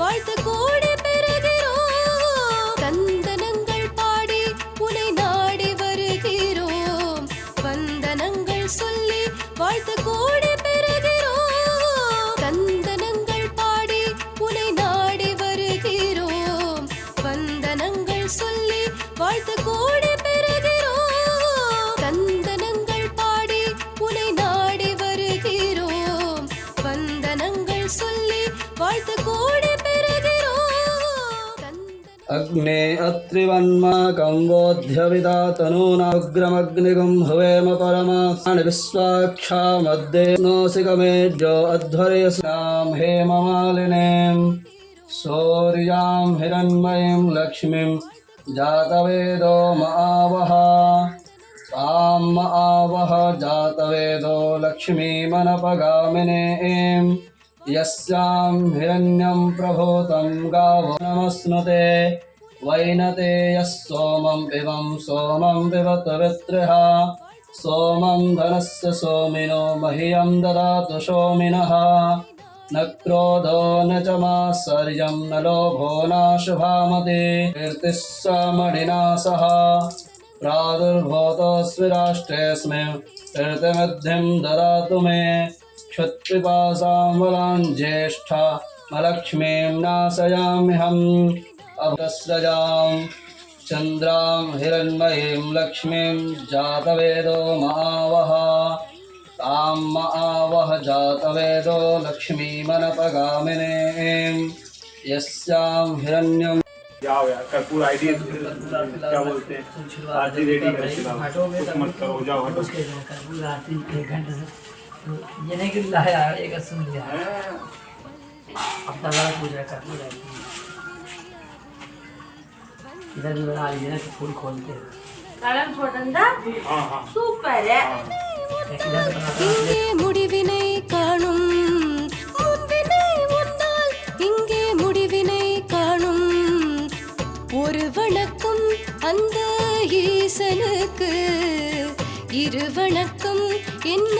வாழ்த்து கோடி பெறுகிறோம். கந்தனங்கள் பாடி உனை நாடி வருகிறோம். வந்தனங்கள் சொல்லி வாழ்த்து கோடி பெறுகிறோம். கந்தனங்கள் பாடி உனை நாடி வருகிறோம். வந்தனங்கள் சொல்லி வாழ்த்து கோடி பெறுகிறோம். கந்தனங்கள் பாடி உனை நாடி வருகிறோம். வந்தனங்கள் சொல்லி வாழ்த்து கோடி अग्ने अत्रिवन्माकं वोध्यविदा तनूनाग्रमग्निगं हवेम परमाणि विश्वाक्षा मध्ये नोसिकमेड्यो अध्वर्यस्यां हेममालिनीं शौर्यां हिरण्मयीं लक्ष्मीं जातवेदो मावह। तां आवह जातवेदो लक्ष्मीमनपगामिनीं यस्यां हिरण्यं प्रभूतं गावो वैनते यः सोमं पिबं, सोमं पिबत वित्रः सोमं धनस्य सोमिनो, मह्यं ददातु सोमिनः न क्रोधो, न च मात्सर्यं न लोभो नाशुभामति कीर्तिः समणिना सह। प्रादुर्भूतोऽस्मि राष्ट्रेऽस्मिन् कीर्तिमध्यं ददातु मे। क्षुत्पिपासां ज्येष्ठा मलक्ष्मीं नाशयाम्यहम् अभस्रजां चन्द्रां हिरण्मयीं लक्ष्मीं जातवेदो मावह तां मावह जातवेदो लक्ष्मीमनपगामिनीं यस्यां हिरण्यं जाओ यार कर्पूर आईडी क्या बोलते हैं? आरती रेडी कर कुछ मत करो जाओ हटो। उसके कर्पूर आरती एक घंटे से तो ये नहीं कि लाया एक सुन लिया अब तक पूजा कर्पूर आरती इधर भी बना लीजिए ना कि फूल खोलते हैं கடன் போட்டிருந்தா हाँ हाँ சூப்பர் एक इधर से बनाते हैं இங்கே முடிவினை காணும் முன்வினை முன்னால் இங்கே முடிவினை காணும் ஒரு வணக்கம் அந்த ஈசனுக்கு இரு வணக்கம் என்ன